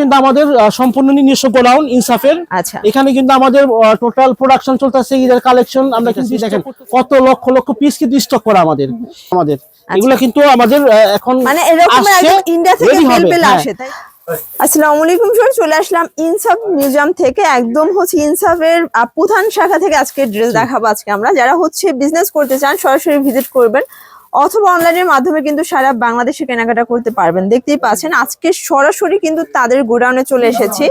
কিন্তু আমাদের সম্পূর্ণ নিজস্ব গোডাউন ইনসাফের। আচ্ছা। এখানে কিন্তু আমাদের টোটাল প্রোডাকশন চলতেছে ঈদের কালেকশন আমরা কিন্তু দেখেন কত লক্ষ লক্ষ পিস কিন্তু স্টক করা আমাদের। আমাদের। এগুলো কিন্তু আমাদের এখন মানে এরকম ইন্ডিয়া থেকে পেলে হ্যাঁ। আসে তাই? আসসালামু আলাইকুম স্যার চলে আসলাম ইনসাফ মিউজিয়াম থেকে। একদম হচ্ছে ইনসাফের প্রধান শাখা থেকে আজকে ড্রেস দেখাবো আজকে আমরা। যারা হচ্ছে বিজনেস করতে চান সরাসরি ভিজিট করবেন। অথবা অনলাইনের মাধ্যমে কিন্তু সারা বাংলাদেশে কেনাকাটা করতে পারবেন। দেখতেই পাচ্ছেন আজকে সরাসরি কিন্তু তাদের গোডাউনে চলে এসেছি।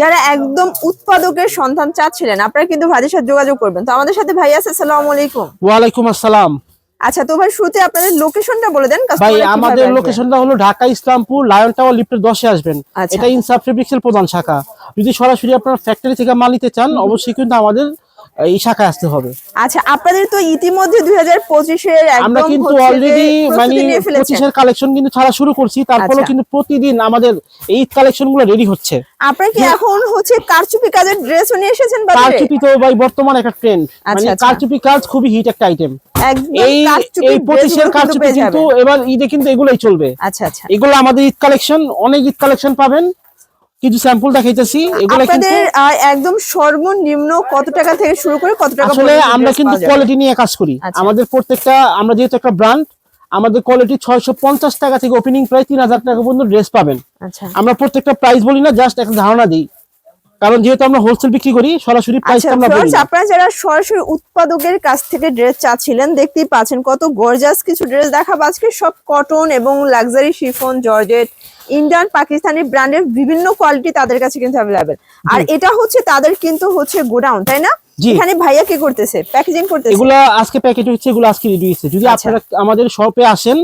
যারা একদম উৎপাদকের সন্ধান চাচ্ছিলেন আপনারা কিন্তু ভাইদের সাথে যোগাযোগ করবেন। তো আমাদের সাথে ভাই আছে আসসালামু আলাইকুম। ওয়ালাইকুম আসসালাম। আচ্ছা তো ভাই শুরুতে আপনাদের লোকেশনটা বলে দেন ভাই আমাদের? লোকেশনটা হলো ঢাকা ইসলামপুর লায়ন টাওয়ার লিফটের দশে আসবেন। আচ্ছা। এটা ইনসাফ ফেব্রিক্সের প্রধান শাখা। যদি সরাসরি আপনার ফ্যাক্টরি থেকে মাল নিতে চান অবশ্যই কিন্তু আমাদের এই শাখায় আসতে হবে। আচ্ছা আপনাদের তো ইতিমধ্যে আমরা কিন্তু অলরেডি মানে কালেকশন কিন্তু ছাড়া শুরু করছি তারপরেও আচ্ছা। কিন্তু প্রতিদিন আমাদের এই কালেকশনগুলো রেডি হচ্ছে। আপনারা কি এখন হচ্ছে কারচুপি কাজের ড্রেসও নিয়ে এসেছেন বাজারে কারচুপি তো ভাই বর্তমান একটা ট্রেন্ড মানে আচ্ছা। কারচুপি কাজ খুবই হিট একটা আইটেম এই কিন্তু কারচুপি কিন্তু এবার ঈদে কিন্তু এগুলোই চলবে। আচ্ছা আচ্ছা। এগুলো আমাদের ঈদ কালেকশন অনেক ঈদ কালেকশন পাবেন। কিছু স্যাম্পল দেখাইতেছি এগুলো কিন্তু আপনাদের একদম সর্বনিম্ন কত টাকা থেকে শুরু করে কত টাকা আসলে আমরা কিন্তু কোয়ালিটি নিয়ে কাজ করি। আচ্ছা। আমাদের প্রত্যেকটা আমরা যেহেতু একটা ব্র্যান্ড আমাদের কোয়ালিটি ছয়শো পঞ্চাশ টাকা থেকে ওপেনিং প্রাইস তিন হাজার টাকা পর্যন্ত ড্রেস পাবেন। আচ্ছা। আমরা প্রত্যেকটা প্রাইস বলি না জাস্ট একটা ধারণা দিই। কারণ যেহেতু আমরা হোলসেল বিক্রি করি সরাসরি প্রাইস আচ্ছা আমরা বলি। আপনারা যারা সরাসরি উৎপাদকের কাছ থেকে ড্রেস চাচ্ছিলেন দেখতেই পাচ্ছেন কত গর্জাস কিছু ড্রেস দেখাবো আজকে। সব কটন এবং luxury chiffon georgette Indian Pakistani ব্র্যান্ডের বিভিন্ন কোয়ালিটি তাদের কাছে কিন্তু অ্যাভেলেবেল আর এটা হচ্ছে তাদের কিন্তু হচ্ছে গোডাউন তাই না? এখানে ভাইয়া কি করতেছে? প্যাকেজিং করতেছে। এগুলো আজকে প্যাকেট হচ্ছে এগুলো আজকে রেডি হয়েছে। যদি আচ্ছা। আপনারা আমাদের শপে আসেন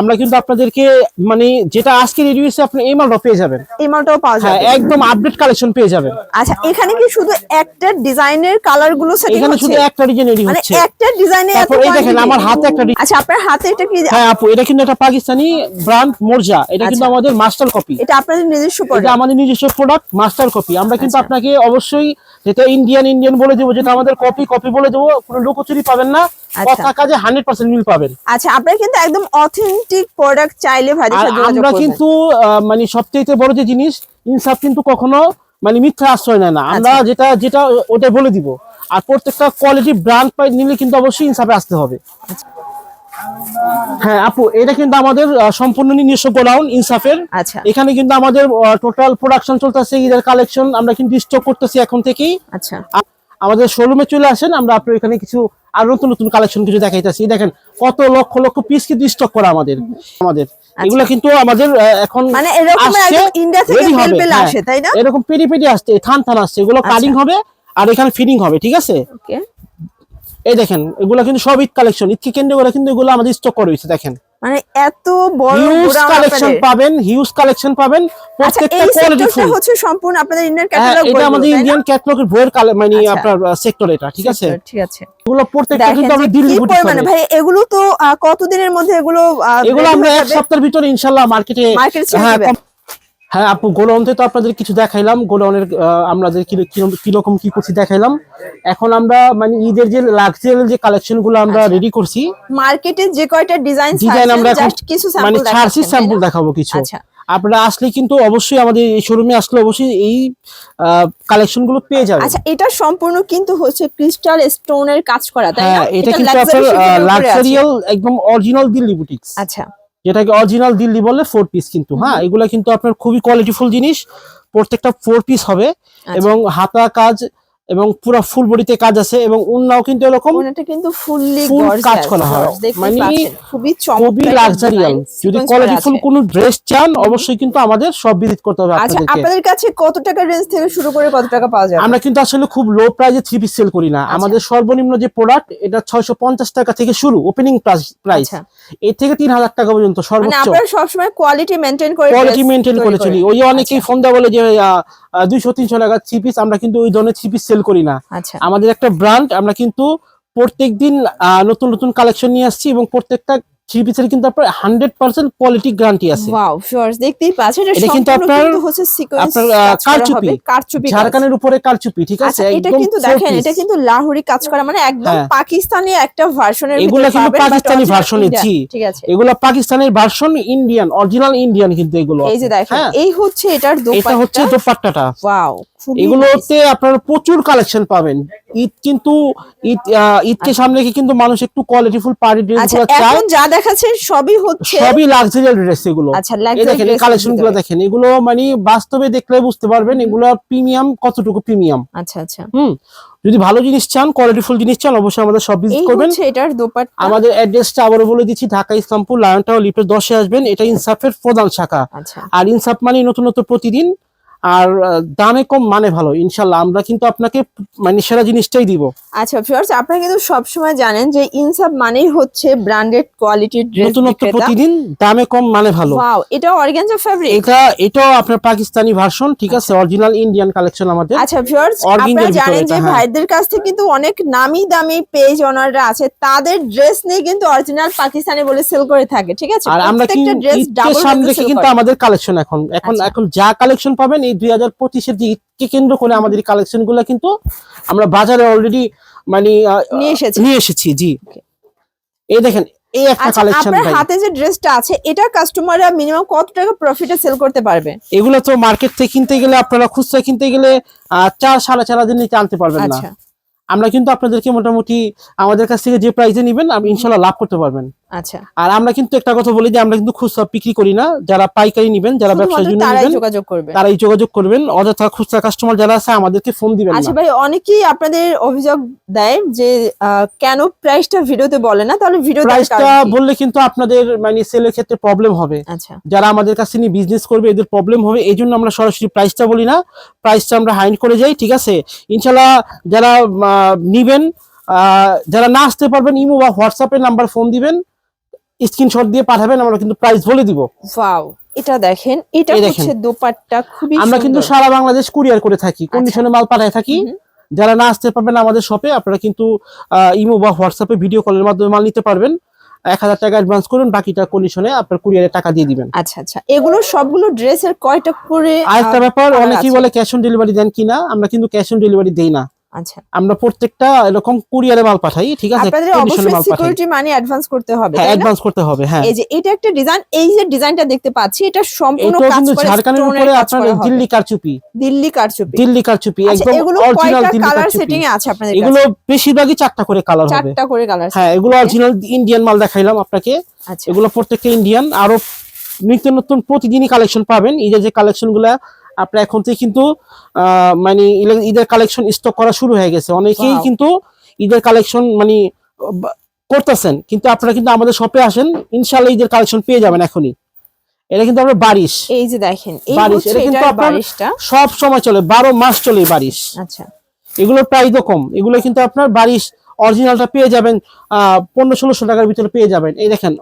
আমরা কিন্তু আপনাদেরকে মানে যেটা আজকে রেডি হয়েছে আপনি এই মালটা পেয়ে যাবেন। এই মালটাও পাওয়া হ্যাঁ যাবে। একদম আপডেট কালেকশন পেয়ে যাবেন। আচ্ছা এখানে কি শুধু একটা ডিজাইনের কালারগুলো সেটিং এখানে শুধু একটা ডিজাইন রেডি হচ্ছে। মানে একটা ডিজাইনে এত এই দেখেন আমার হাতে একটা আচ্ছা আপনার হাতে এটা কি হ্যাঁ আপু এটা কিন্তু একটা পাকিস্তানি ব্র্যান্ড মোরজা। এটা কিন্তু আচ্ছা। আমাদের মাস্টার কপি এটা আপনাদের নিজস্ব এটা আমাদের নিজস্ব প্রোডাক্ট মাস্টার কপি আমরা কিন্তু আচ্ছা। আপনাকে অবশ্যই যেটা ইন্ডিয়ান ইন্ডিয়ান বলে দেবো যেটা আমাদের কপি কপি বলে দেবো কোনো লুকোচুরি পাবেন না। আচ্ছা। কথা কাজে হান্ড্রেড পার্সেন্ট মিল পাবেন। আচ্ছা আপনারা কিন্তু একদম অথেন্টিক প্রোডাক্ট চাইলে আর আমরা কিন্তু মানে সবচেয়ে বড় যে জিনিস ইনসাফ কিন্তু কখনো মানে মিথ্যা আশ্রয় নেয় না। আমরা আচ্ছা। যেটা যেটা ওটা বলে দিব। আর প্রত্যেকটা কোয়ালিটি ব্র্যান্ড পাই নিলে কিন্তু অবশ্যই ইনসাফে আসতে হবে। হ্যাঁ আপু এটা কিন্তু আমাদের সম্পূর্ণ নিজস্ব গোডাউন ইনসাফের। আচ্ছা। এখানে কিন্তু আমাদের টোটাল প্রোডাকশন চলতেছে ঈদের কালেকশন আমরা কিন্তু স্টক করতেছি এখন থেকেই। আচ্ছা। আমাদের শোরুমে চলে আসেন আমরা আপনার এখানে কিছু আর নতুন নতুন কালেকশন কিছু দেখাইতেছি। দেখেন কত লক্ষ লক্ষ পিস কিন্তু স্টক করা আমাদের। আমাদের। এগুলো কিন্তু আমাদের এখন মানে এরকম ইন্ডিয়া থেকে পেলে হ্যাঁ। আসে তাই না? এরকম পেরি পেরি আসছে থান থান আসছে। এগুলো আচ্ছা। কাটিং হবে আর এখানে ফিটিং হবে ঠিক আছে? ওকে এই দেখেন এগুলো কিন্তু সব ঈদ কালেকশন ঈদকে কেন্দ্র করে কিন্তু এগুলো আমাদের স্টক করা হয়েছে দেখেন। মানে এত বড় হিউজ কালেকশন পাবেন হিউজ কালেকশন পাবেন আচ্ছা প্রত্যেকটা কোয়ালিটি ফুল হচ্ছে সম্পূর্ণ আপনাদের ইন্ডিয়ান হ্যাঁ, ক্যাটালগ এটা আমাদের ইন্ডিয়ান ক্যাটলগের বইয়ের কালে মানে আচ্ছা। আপনার সেক্টর এটা ঠিক আছে? ঠিক আছে। এগুলো প্রত্যেকটা কিন্তু আমরা দিল্লি ভাই এগুলো তো কতদিনের মধ্যে এগুলো এগুলো আমরা এক সপ্তাহের ভিতরে মার্কেটে হ্যাঁ হ্যাঁ আপু গোডাউনতে তো আপনাদের কিছু দেখাইলাম। কি কি- কীরকম কি করছি দেখাইলাম। এখন আমরা মানে ঈদের যে লাক্সারি যে কালেকশনগুলো আমরা আচ্ছা। রেডি করছি মার্কেটে যে কয়টা ডিজাইন ডিজাইন আমরা কিছু মানে ছাড়ছি স্যাম্পল দেখাবো কিছু। আচ্ছা। আপনারা আসলে কিন্তু অবশ্যই আমাদের এই শোরুমে আসলে অবশ্যই এই কালেকশনগুলো পেয়ে যাবেন। আচ্ছা এটা সম্পূর্ণ কিন্তু হচ্ছে ক্রিস্টাল স্টোনের কাজ করা তাই না? হ্যাঁ এটা কিন্তু আপনার। লাক্সারিয়াল একদম অরিজিনাল দিল্লি বুটিক্স আচ্ছা। যেটাকে অরিজিনাল দিল্লি বলে ফোর পিস কিন্তু হ্যাঁ এগুলো কিন্তু আপনার খুবই কোয়ালিটিফুল জিনিস প্রত্যেকটা ফোর পিস হবে আচ্ছা। এবং হাতা কাজ এবং পুরো ফুল বডিতে কাজ আছে এবং উন্নাও কিন্তু এরকম ওনাটা কিন্তু ফুললি কাজ করা হয়। মানে খুবই খুবই লাক্সারিয়াল যদি কোয়ালিটিফুল আছে। কোনো ড্রেস চান অবশ্যই কিন্তু আমাদের সব ভিজিট করতে হবে আচ্ছা আপনাদের কাছে কত টাকা রেঞ্জ থেকে শুরু করে কত টাকা পাওয়া যায় আমরা কিন্তু আসলে খুব লো প্রাইসে থ্রি পিস সেল করি না। আচ্ছা। আমাদের সর্বনিম্ন যে প্রোডাক্ট এটা ছয়শো পঞ্চাশ টাকা থেকে শুরু ওপেনিং প্রাইস আচ্ছা। এর থেকে তিন হাজার টাকা পর্যন্ত সর্বোচ্চ। মানে আপনারা সবসময় কোয়ালিটি মেনটেন করে কোয়ালিটি মেনটেন করে চলি ওই অনেকেই ফোন দেওয়া বলে যে দুইশো তিনশো টাকা থ্রি পিস আমরা কিন্তু ওই ধরনের থ্রি পিস সেল করি না। আচ্ছা। আমাদের একটা ব্র্যান্ড আমরা কিন্তু প্রত্যেকদিন আহ, নতুন নতুন কালেকশন নিয়ে আসছি এবং প্রত্যেকটা থ্রি পিসের কিন্তু আপনার হান্ড্রেড পার্সেন্ট কোয়ালিটি গ্যারান্টি আছে। ওয়াও দেখতেই পাচ্ছেন এটা কিন্তু আপনার- হচ্ছে সিকোয়েন্স কারচুপি। কারচুপি ঝাড়খানের উপরে কারচুপি ঠিক আছে? আচ্ছা এটা কিন্তু দেখেন এটা কিন্তু লাহোরি কাজ করা মানে একদম হ্যাঁ। পাকিস্তানি একটা ভার্সনের এগুলা কিন্তু পাকিস্তানি ভার্সনে জি ঠিক আছে। এগুলো পাকিস্তানের ভার্সন ইন্ডিয়ান অরিজিনাল ইন্ডিয়ান কিন্তু এগুলো এই যে দেখেন হ্যাঁ। এই হচ্ছে এটার এটা হচ্ছে দোপাট্টা। দোপাট্টাটা। ওয়াও এগুলোতে আপনারা প্রচুর কালেকশন পাবেন। ঈদ কিন্তু ঈদ ঈদকে সামনে রেখে কিন্তু মানুষ একটু কোয়ালিটিফুল পার্টি ড্রেসগুলো চায়। এখন যা দেখাচ্ছে সবই হচ্ছে সবই লাক্সারিয়াল ড্রেস এগুলো। আচ্ছা দেখেন এই কালেকশনগুলো দেখেন এগুলো মানে বাস্তবে দেখলে বুঝতে পারবেন এগুলো প্রিমিয়াম কতটুকু প্রিমিয়াম আচ্ছা আচ্ছা। হুম যদি ভালো জিনিস চান কোয়ালিটিফুল জিনিস চান অবশ্যই আমাদের সব ভিজিট করবেন। এটার দোপাট্টা। আমাদের অ্যাড্রেসটা আবারও বলে দিচ্ছি ঢাকা ইসলামপুর লায়ন টাওয়ার লিফটের দশে আসবেন। এটা ইনসাফের প্রধান শাখা। আচ্ছা। আর ইনসাফ মানে নতুন নতুন প্রতিদিন। আর দামে কম মানে ভালো। ইনশাল্লাহ আমরা কিন্তু আপনাকে মানে সেরা জিনিসটাই দিব। আচ্ছা আপনারা কিন্তু সবসময় জানেন যে ইনসাফ মানেই হচ্ছে ব্র্যান্ডেড কোয়ালিটির ড্রেস নতুনত্ব প্রতিদিন দামে কম মানে ভালো। ওয়াও এটা অর্গানজা ফ্যাব্রিক এটা এটাও আপনার পাকিস্তানি ভার্সন ঠিক আছে? অরিজিনাল ইন্ডিয়ান কালেকশন আমাদের। আচ্ছা আপনারা জানেন যে হ্যাঁ। ভাইদের কাছ থেকে কিন্তু অনেক নামি দামি পেজ ওনাররা আছে। তাদের ড্রেস নিয়ে কিন্তু অরিজিনাল পাকিস্তানি বলে সেল করে থাকে ঠিক আছে? আর আমরা কিন্তু ড্রেস ডাবল সামনে কিন্তু আমাদের কালেকশন এখন। এখন আচ্ছা। এখন যা কালেকশন পাবেন এই দুই হাজার পঁচিশের যে ঈদকে কেন্দ্র করে আমাদের কালেকশনগুলো কিন্তু আমরা বাজারে অলরেডি মানে নিয়ে এসেছি। জি। এই দেখেন এই একটা আচ্ছা কালেকশন আপনার হাতে যে ড্রেসটা আছে এটা কাস্টমাররা মিনিমাম কত টাকা প্রফিটে সেল করতে পারবে? এগুলো তো মার্কেট থেকে কিনতে গেলে আপনারা খুচরা কিনতে গেলে চার সাড়ে চার হাজার নিচে আনতে পারবেন না। আচ্ছা। আমরা কিন্তু আপনাদেরকে মোটামুটি আমাদের কাছ থেকে যে প্রাইসে নিবেন আপনি ইনশাল্লাহ লাভ করতে পারবেন। আচ্ছা। আর আমরা কিন্তু একটা কথা বলি যে আমরা কিন্তু খুচরা বিক্রি করি না যারা পাইকারি নিবেন যারা ব্যবসার জন্য তারাই যোগাযোগ করবে। তারাই যোগাযোগ করবেন অযথা খুচরা কাস্টমার যারা আছে আমাদেরকে ফোন দিবেন আচ্ছা ভাই অনেকেই আপনাদের অভিযোগ দেয় যে কেন প্রাইসটা ভিডিওতে বলে না? তাহলে ভিডিও প্রাইসটা বললে কিন্তু আপনাদের মানে সেলের ক্ষেত্রে প্রবলেম হবে। আচ্ছা। যারা আমাদের কাছে নিয়ে বিজনেস করবে এদের প্রবলেম হবে। এই জন্য আমরা সরাসরি প্রাইসটা বলি না। প্রাইসটা আমরা হাইড করে যাই ঠিক আছে? ইনশাল্লাহ যারা নিবেন আহ, যারা না আসতে পারবেন ইমো বা হোয়াটসঅ্যাপে নাম্বার ফোন দিবেন। স্ক্রিনশট দিয়ে পাঠাবেন আমরা কিন্তু প্রাইস বলে দিব। ওয়াও এটা দেখেন এটা হচ্ছে দোপাট্টা খুবই আমরা কিন্তু সারা বাংলাদেশ কুরিয়ার করে থাকি কন্ডিশনে মাল পাঠায় থাকি। যারা না আসতে পারবেন আমাদের শপে আপনারা কিন্তু ইমো বা হোয়াটসঅ্যাপে ভিডিও কলের মাধ্যমে মাল নিতে পারবেন। এক হাজার টাকা অ্যাডভান্স করুন বাকিটা কন্ডিশনে আপনার কুরিয়ারে টাকা দিয়ে দিবেন। আচ্ছা আচ্ছা। এগুলো সবগুলো ড্রেসের কয়টা করে আরেকটা ব্যাপার অনেকেই বলে ক্যাশ অন ডেলিভারি দেন কিনা আমরা কিন্তু ক্যাশ অন ডেলিভারি দেই না। আচ্ছা। আমরা প্রত্যেকটা এরকম কুরিয়ারে মাল পাঠাই ঠিক আছে? আপনাদের অবশ্যই সিকিউরিটি মানি অ্যাডভান্স করতে হবে হ্যাঁ অ্যাডভান্স করতে হবে হ্যাঁ। এই যে এটা একটা ডিজাইন এই যে ডিজাইনটা দেখতে পাচ্ছি এটা সম্পূর্ণ কাজ করে ঝাড়খণ্ডের উপরে আপনার দিল্লি কারচুপি। দিল্লি কারচুপি। দিল্লি কারচুপি আচ্ছা একদম এগুলো অরিজিনাল দিল্লি কালার সেটিং এ আছে আপনাদের এগুলো বেশিরভাগই চারটা করে কালার হবে। চারটা করে কালার হ্যাঁ এগুলো অরিজিনাল ইন্ডিয়ান মাল দেখাইলাম আপনাকে। আচ্ছা। এগুলো প্রত্যেকটা ইন্ডিয়ান আরও নিত্য নতুন প্রতিদিনই কালেকশন পাবেন। এই যে কালেকশনগুলা আপনার এখন থেকে কিন্তু মানে ঈদের কালেকশন স্টক করা শুরু হয়ে গেছে। অনেকেই কিন্তু ঈদের কালেকশন মানে করতেছেন। কিন্তু আপনারা কিন্তু আমাদের শপে আসেন ইনশাল্লাহ ঈদের কালেকশন পেয়ে যাবেন এখনই। এটা কিন্তু বারিশ। এই যে দেখেন বারিশ, এটা কিন্তু আপনার- সব সময় চলে বারো মাস চলে বারিশ। আচ্ছা। এগুলোর কম। এগুলো কিন্তু আপনার বারিশ অরিজিনালটা পেয়ে যাবেন আহ পনেরো ষোলোশো টাকার ভিতরে পেয়ে যাবেন। এই দেখেন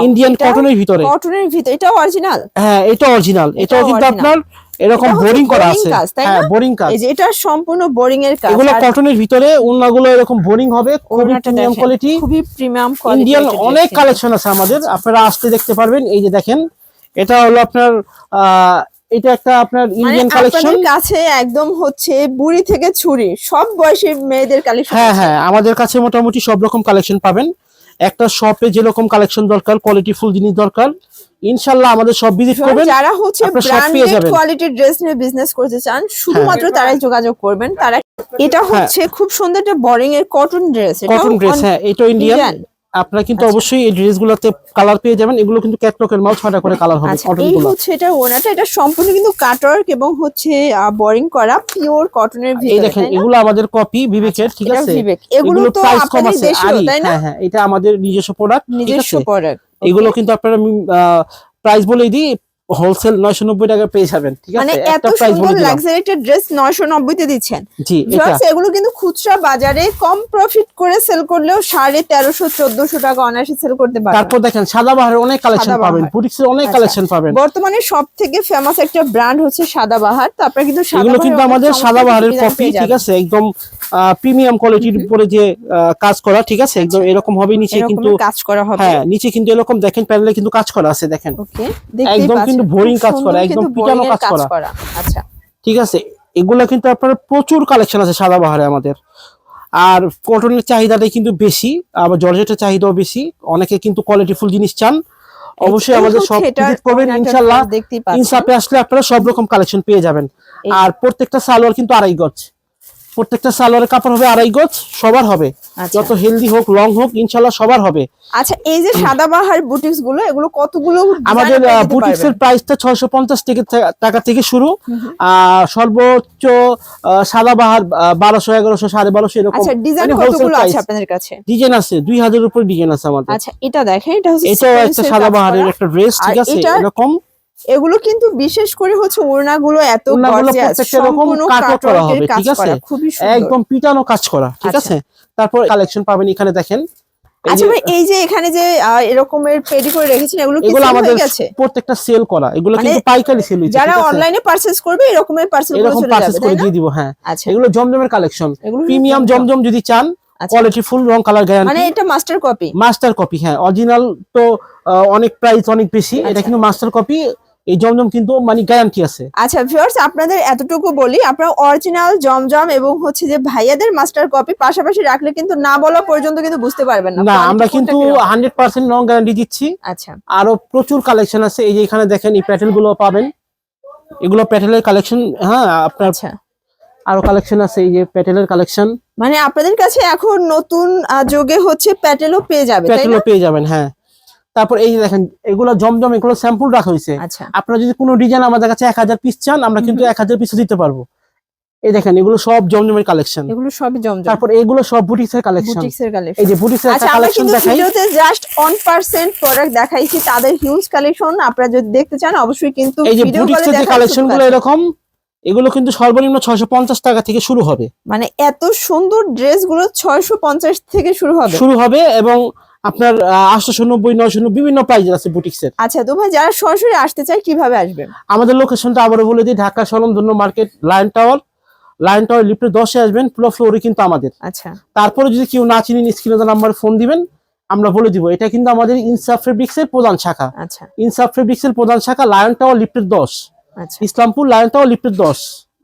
ইন্ডিয়ান কটনের ভিতরে। কটনের ভিতর এটা অরিজিনাল হ্যাঁ এটা অরিজিনাল এটাও কিন্তু আপনার এরকম বোরিং করা আছে। হ্যাঁ বোরিং কাজ। এই যে এটা সম্পূর্ণ বোরিং এর কাজ। এগুলো কটনের ভিতরে ওনাগুলো এরকম বোরিং হবে খুবই প্রিমিয়াম কোয়ালিটি খুবই প্রিমিয়াম কোয়ালিটি ইন্ডিয়ান অনেক কালেকশন আছে আমাদের আপনারা আসতে দেখতে পারবেন এই যে দেখেন। এটা হলো আপনার আহ এটা একটা আপনার মানে ইন্ডিয়ান কালেকশন আপনাদের কাছে একদম হচ্ছে বুড়ি থেকে ছুরি সব বয়সী মেয়েদের কালেকশন হ্যাঁ হ্যাঁ আমাদের কাছে মোটামুটি সব রকম কালেকশন পাবেন। একটা শপে যেরকম কালেকশন দরকার কোয়ালিটি ফুল জিনিস দরকার ইনশাআল্লাহ আমাদের সব ভিজিট করবেন যারা হচ্ছে ব্র্যান্ডেড কোয়ালিটি কোয়ালিটির ড্রেস নিয়ে বিজনেস করতে চান শুধুমাত্র তারাই যোগাযোগ করবেন। তারা এটা হচ্ছে খুব সুন্দর একটা বোরিং এর কটন ড্রেস কটন ড্রেস হ্যাঁ এটা ইন্ডিয়ান? আপনারা কিন্তু আচ্ছা। অবশ্যই এই ড্রেসগুলোতে কালার পেয়ে যাবেন এগুলো কিন্তু ক্যাটলকের মাল ছয়টা করে কালার হবে আচ্ছা এই হচ্ছে এটা ওনাটা এটা সম্পূর্ণ কিন্তু কাটওয়ার্ক এবং হচ্ছে বোরিং করা পিওর কটনের এই দেখেন এগুলো আমাদের কপি বিবেকের ঠিক আছে। এগুলো তো আছে দেশীয়, তাই না? হ্যাঁ হ্যাঁ এটা আমাদের নিজস্ব প্রোডাক্ট নিজস্ব প্রোডাক্ট এগুলো কিন্তু আপনারা প্রাইস বলেই দিই হোলসেল নয়শো নব্বই টাকা পেয়ে যাবেন ঠিক মানে আছে এত একটা প্রাইস বলে দিলাম। ড্রেস নয়শো নব্বইতে দিচ্ছেন। জি এটা। এগুলো কিন্তু খুচরা বাজারে কম প্রফিট করে সেল করলেও সাড়ে তেরোশো চোদ্দশো টাকা অনায়াসে সেল করতে পারবেন। তারপর দেখেন সাদাবাহারের অনেক কালেকশন পাবেন বুটিক্সের অনেক আচ্ছা। কালেকশন পাবেন। বর্তমানে সব থেকে ফেমাস একটা ব্র্যান্ড হচ্ছে সাদাবাহার তো আপনারা কিন্তু এগুলো কিন্তু আমাদের সাদাবাহারের কপি ঠিক আছে? একদম প্রিমিয়াম কোয়ালিটির উপরে যে কাজ করা ঠিক আছে? একদম এরকম হবে নিচে কিন্তু কাজ করা হবে। হ্যাঁ নিচে কিন্তু এরকম দেখেন প্যানেলে কিন্তু কাজ করা আছে দেখেন। ওকে একদম কিন্তু boring কাজ করা, একদম পিটানো কাজ করা। আচ্ছা। ঠিক আছে এগুলা কিন্তু আপনার প্রচুর কালেকশন আছে সাদাবাহারে আমাদের। আর কটনের চাহিদাটাই কিন্তু বেশি আবার জর্জেটের চাহিদাও বেশি অনেকে কিন্তু কোয়ালিটিফুল জিনিস চান। অবশ্যই আমাদের সব visit করবেন কাজ দেখতেই পাচ্ছেন। ইনসাপে আসলে আপনারা সব রকম কালেকশন পেয়ে যাবেন। আর প্রত্যেকটা সালোয়ার কিন্তু আড়াই গজ। প্রত্যেকটা সালোয়ারের কাপড় হবে আড়াই গজ সবার হবে। আচ্ছা। যত হেলদি হোক লং হোক ইনশাল্লাহ সবার হবে। আচ্ছা এই যে সাদাবাহার বুটিক্সগুলো এগুলো কতগুলো আমাদের বুটিক্স এর প্রাইসটা ছয়শো পঞ্চাশ থেকে টাকা থেকে শুরু। আর সর্বোচ্চ সাদাবাহার বারোশো এগারোশো সাড়ে বারোশো এরকম। আচ্ছা ডিজাইন মানে কতগুলো আছে আপনাদের কাছে? ডিজাইন আছে দুই হাজার উপর ডিজাইন আছে আমাদের। আচ্ছা এটা দেখেন এটা হচ্ছে এটাও একটা সাদাবাহারের একটা ড্রেস ঠিক আছে? এরকম এগুলো কিন্তু বিশেষ করে হচ্ছে ওড়নাগুলো এত গর্জিয়াস সম্পূর্ণ করা হবে, ঠিক আছে? করা খুবই সুন্দর। একদম পিটানো কাজ করা ঠিক আচ্ছা। আছে? তারপর কালেকশন পাবেন এখানে দেখেন। আচ্ছা ভাই এই যে এখানে যে এরকমের পেডি করে রেখেছেন এগুলো কি এগুলো আমাদের গেছে? প্রত্যেকটা সেল করা এগুলো মানে কিন্তু পাইকারি সেল যারা অনলাইনে পারচেজ করবে এরকমের পার্সেল এরকম পারচেজ করে দিয়ে দিব হ্যাঁ। আচ্ছা। এগুলো জমজমের কালেকশন প্রিমিয়াম জমজম। যদি চান আচ্ছা। কোয়ালিটি ফুল রং কালার মানে এটা মাস্টার কপি মাস্টার কপি হ্যাঁ। অরিজিনাল তো অনেক প্রাইস অনেক বেশি এটা আচ্ছা। কিন্তু মাস্টার কপি এই জমজম কিন্তু মানে গ্যারান্টি আছে। আচ্ছা ভিউয়ার্স আপনাদের এতটুকু বলি আপনারা অরিজিনাল জমজম এবং হচ্ছে যে ভাইয়াদের মাস্টার কপি পাশাপাশি রাখলে কিন্তু না বলা পর্যন্ত কিন্তু বুঝতে পারবেন না। না আমরা কিন্তু কীরকম। হান্ড্রেড পার্সেন্ট রং গ্যারান্টি দিচ্ছি। আচ্ছা। আরও প্রচুর কালেকশন আছে এই যে এখানে দেখেন এই প্যাটেলগুলো পাবেন। এগুলো প্যাটেলের কালেকশন হ্যাঁ আপনার আচ্ছা। আরও কালেকশন আছে এই যে প্যাটেলের কালেকশন মানে আপনাদের কাছে এখন নতুন যুগে হচ্ছে প্যাটেলও পেয়ে যাবে প্যাটেলও পেয়ে যাবেন হ্যাঁ। তারপর এই যে দেখেন এগুলো জমজম এগুলো স্যাম্পল রাখা হয়েছে। আচ্ছা। আপনারা যদি কোনো ডিজাইন আমাদের কাছে এক হাজার পিস চান আমরা কিন্তু এক হাজার পিসও দিতে পারব। এই দেখেন এগুলো সব জমজমের কালেকশন এগুলো সবই জমজম। তারপর এগুলো সব বুটিক্সের কালেকশন বুটিক্স এর কালেকশন এই যে বুটিক্সের আচ্ছা কালেকশন কিন্তু দেখাই। ভিডিওতে জাস্ট 1% প্রোডাক্ট দেখাইছি তাদের হিউজ কালেকশন আপনারা যদি দেখতে চান অবশ্যই কিন্তু এই যে বুটিক্সের যে দেখার কালেকশনগুলো এরকম এগুলো কিন্তু সর্বনিম্ন ছয়শো পঞ্চাশ টাকা থেকে শুরু হবে। মানে এত সুন্দর ড্রেসগুলো 650 থেকে শুরু হবে। শুরু হবে এবং আপনার আটশো নব্বই নয়শো বিভিন্ন প্রাইস আছে বুটিক্সের আচ্ছা তো ভাই যারা সরাসরি আসতে চায় কীভাবে আসবে? আমাদের লোকেশনটা আবারও বলে দিই ঢাকা স্বনামধন্য market lion tower lion tower লিফটে দশে আসবেন পুরো ফ্লোরে কিন্তু আমাদের। আচ্ছা। তারপরে যদি কেউ না চিনেন স্ক্রিনে নাম্বার ফোন দিবেন আমরা বলে দিব এটা কিন্তু আমাদের ইনসাফ ফেব্রিক্স এর প্রধান শাখা। আচ্ছা। ইনসাফ ফেব্রিক্স এর প্রধান শাখা লায়ন টাওয়ার লিফটের দশ। আচ্ছা। ইসলামপুর লায়ন টাওয়ার লিফটের দশ।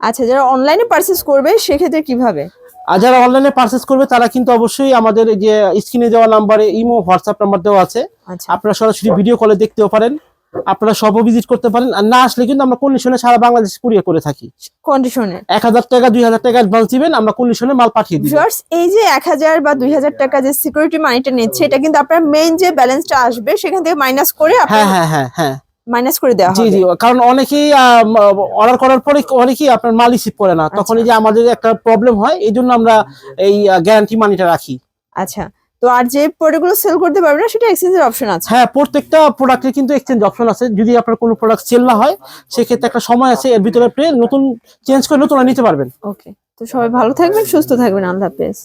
আচ্ছা যারা অনলাইনে পারচেজ করবে সেক্ষেত্রে কীভাবে? আর যারা অনলাইনে পারচেস করবে তারা কিন্তু অবশ্যই আমাদের যে স্ক্রিনে দেওয়া নাম্বারে ইমো হোয়াটসঅ্যাপ নাম্বার দেওয়া আছে। আচ্ছা। আপনারা সরাসরি ভিডিও কলে দেখতেও পারেন। আপনারা সব ভিজিট করতে পারেন। আর না আসলে কিন্তু আমরা কন্ডিশনে সারা বাংলাদেশ কুরিয়ার করে থাকি। কন্ডিশনে এক হাজার টাকা দুই হাজার টাকা অ্যাডভান্স দিবেন আমরা কন্ডিশনে মাল পাঠিয়ে দিই ভিউয়ার্স এই যে 1000 বা 2000 টাকা যে সিকিউরিটি মানিটা নিচ্ছে এটা কিন্তু আপনার মেইন যে ব্যালেন্সটা আসবে সেখান থেকে মাইনাস করে হ্যাঁ হ্যাঁ হ্যাঁ হ্যাঁ। মাইনাস করে দেওয়া জি জি কারণ অনেকেই অর্ডার করার পরে অনেকেই আপনার মাল রিসিভ করে না। তখন এই যে আমাদের একটা প্রবলেম হয় এই জন্য আমরা এই গ্যারান্টি মানিটা রাখি। আচ্ছা। তো আর যে প্রোডাক্টগুলো সেল করতে পারবে না সেটা এক্সচেঞ্জের অপশন আছে। হ্যাঁ প্রত্যেকটা প্রোডাক্টের কিন্তু এক্সচেঞ্জ অপশন আছে। যদি আপনার কোনো প্রোডাক্ট সেল না হয় সেক্ষেত্রে একটা সময় আছে এর ভিতরে আপনি নতুন চেঞ্জ করে নতুন নিতে পারবেন। ওকে তো সবাই ভালো থাকবেন সুস্থ থাকবেন আল্লাহ হাফেজ।